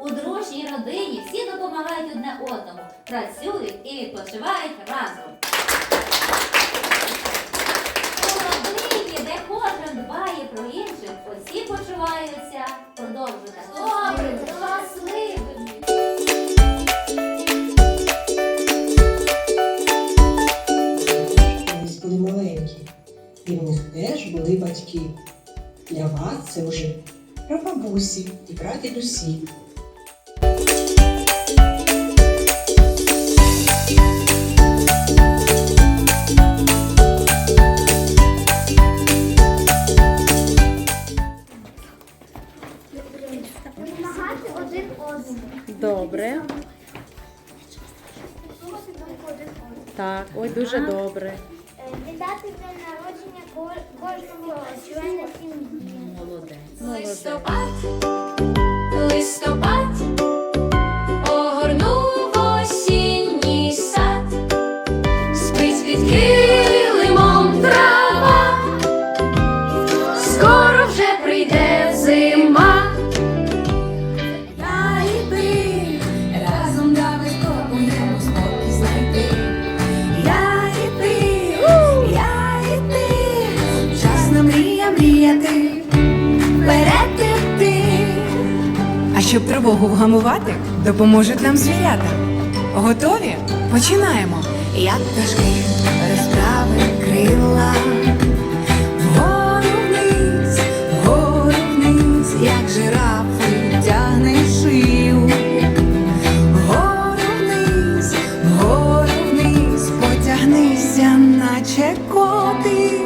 У дружній родині всі допомагають одне одному, працюють і відпочивають разом. У родині, де кожен дбає про інших, усі почуваються продовжуйте добрими, щасливими. були маленькі, і в теж були батьки. Для вас це вже прабабусі і прадідусі. Добре. Так, ой, дуже добре. Е, Вітати день народження кожного члена сім'ї. Молодець. Листопад, листопад, щоб тривогу вгамувати, допоможуть нам звірята. Готові? Починаємо. Як пташки розправи крила. Наче котик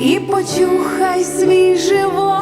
і почухай свій живот.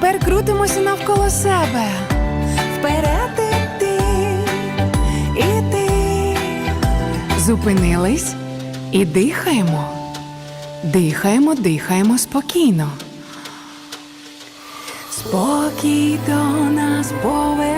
тепер крутимося навколо себе. Вперед іти, іти. Зупинились і дихаємо. Дихаємо, дихаємо спокійно. Спокій до нас три